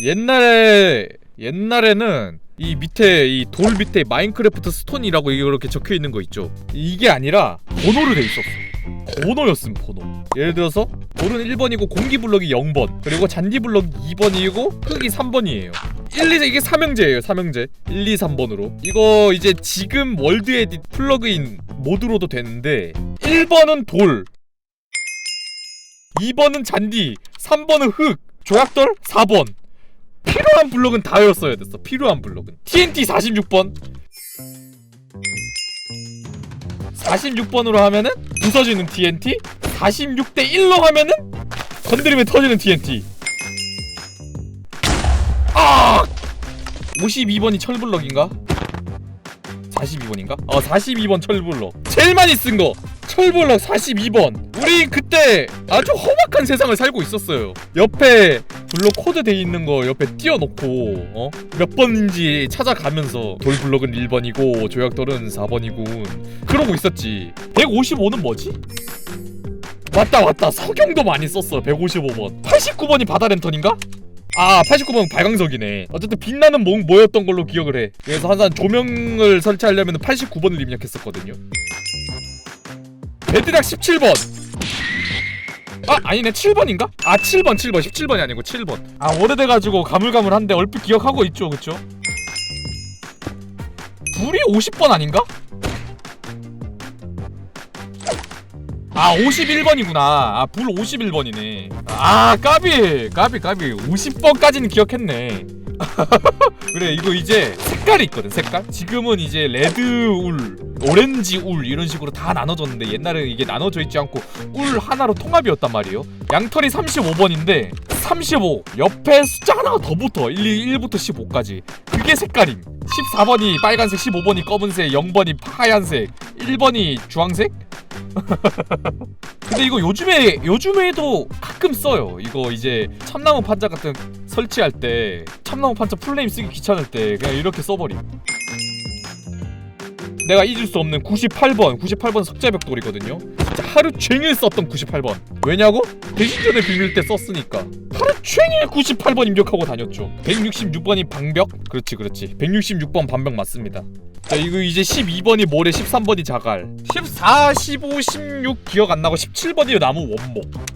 옛날에 옛날에는 이 밑에 이 돌 밑에 마인크래프트 스톤이라고 이렇게 적혀 있는 거 있죠. 이게 아니라 번호로 돼 있었어. 번호였음 번호. 예를 들어서 돌은 1번이고 공기 블럭이 0번 그리고 잔디 블럭이 2번이고 흙이 3번이에요. 1, 2, 3 이게 삼형제예요 삼형제 1, 2, 3번으로 이거 이제 지금 월드 에딧 플러그인 모드로도 되는데 1번은 돌 2번은 잔디 3번은 흙 조약돌 4번 필요한 블록은 다였어야 됐어. 필요한 블록은 TNT 46번. 46번으로 하면은 부서지는 TNT. 46대 1로 하면은 건드리면 터지는 TNT. 아! 52번이 철블럭인가? 42번인가? 어 42번 철블럭 제일 많이 쓴 거 철블럭 42번 우리 그때 아주 험악한 세상을 살고 있었어요 옆에 블록 코드 돼 있는 거 옆에 띄워놓고 어? 몇 번인지 찾아가면서 돌 블록은 1번이고 조약돌은 4번이고 그러고 있었지. 155는 뭐지? 맞다 맞다. 석영도 많이 썼어 155번. 89번이 바다 랜턴인가? 아 89번 발광석이네. 어쨌든 빛나는 뭐, 뭐였던 걸로 기억을 해. 그래서 항상 조명을 설치하려면 89번을 입력했었거든요. 베드락 17번 아 아니네. 7번인가? 아 7번 7번. 17번이 아니고 7번. 아 오래돼가지고 가물가물한데 얼핏 기억하고 있죠 그쵸? 불이 50번 아닌가? 아 51번이구나. 아 불 51번이네. 아 까비! 까비 까비. 50번까지는 기억했네 그래 이거 이제 색깔이 있거든 색깔? 지금은 이제 레드 울 오렌지 울 이런 식으로 다 나눠졌는데 옛날에 이게 나눠져 있지 않고 울 하나로 통합이었단 말이에요. 양털이 35번인데 35 옆에 숫자 하나가 더 붙어. 1, 1부터 15까지. 그게 색깔임. 14번이 빨간색 15번이 검은색 0번이 하얀색 1번이 주황색? 근데 이거 요즘에 요즘에도 가끔 써요. 이거 이제 참나무 판자 같은 설치할 때 참나무 판자 플레임 쓰기 귀찮을 때 그냥 이렇게 써버림. 내가 잊을 수 없는 98번, 98번 석재벽돌이거든요. 진짜 하루 종일 썼던 98번. 왜냐고? 대신전의 비밀 때 썼으니까. 하루 종일 98번 입력하고 다녔죠. 166번이 방벽? 그렇지, 그렇지. 166번 반벽 맞습니다. 자 이거 이제 12번이 모래 13번이 자갈 14, 15, 16 기억 안 나고 17번이 나무 원목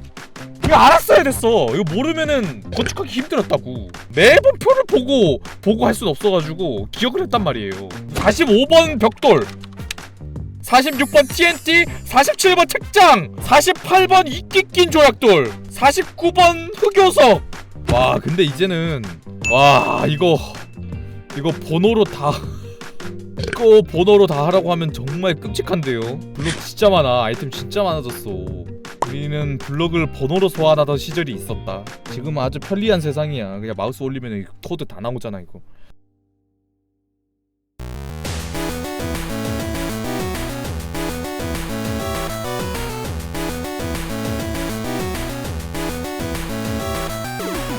이거 알았어야 됐어. 이거 모르면은 건축하기 힘들었다고. 매번 표를 보고 보고 할 순 없어가지고 기억을 했단 말이에요. 45번 벽돌 46번 TNT 47번 책장 48번 이끼 낀 조약돌 49번 흑요석. 와 근데 이제는 와 이거 이거 번호로 다 이거 번호로 다 하라고 하면 정말 끔찍한데요? 블록 진짜 많아. 아이템 진짜 많아졌어 우리는 블록을 번호로 소환하던 시절이 있었다. 지금은 아주 편리한 세상이야. 그냥 마우스 올리면 코드 다 나오잖아 이거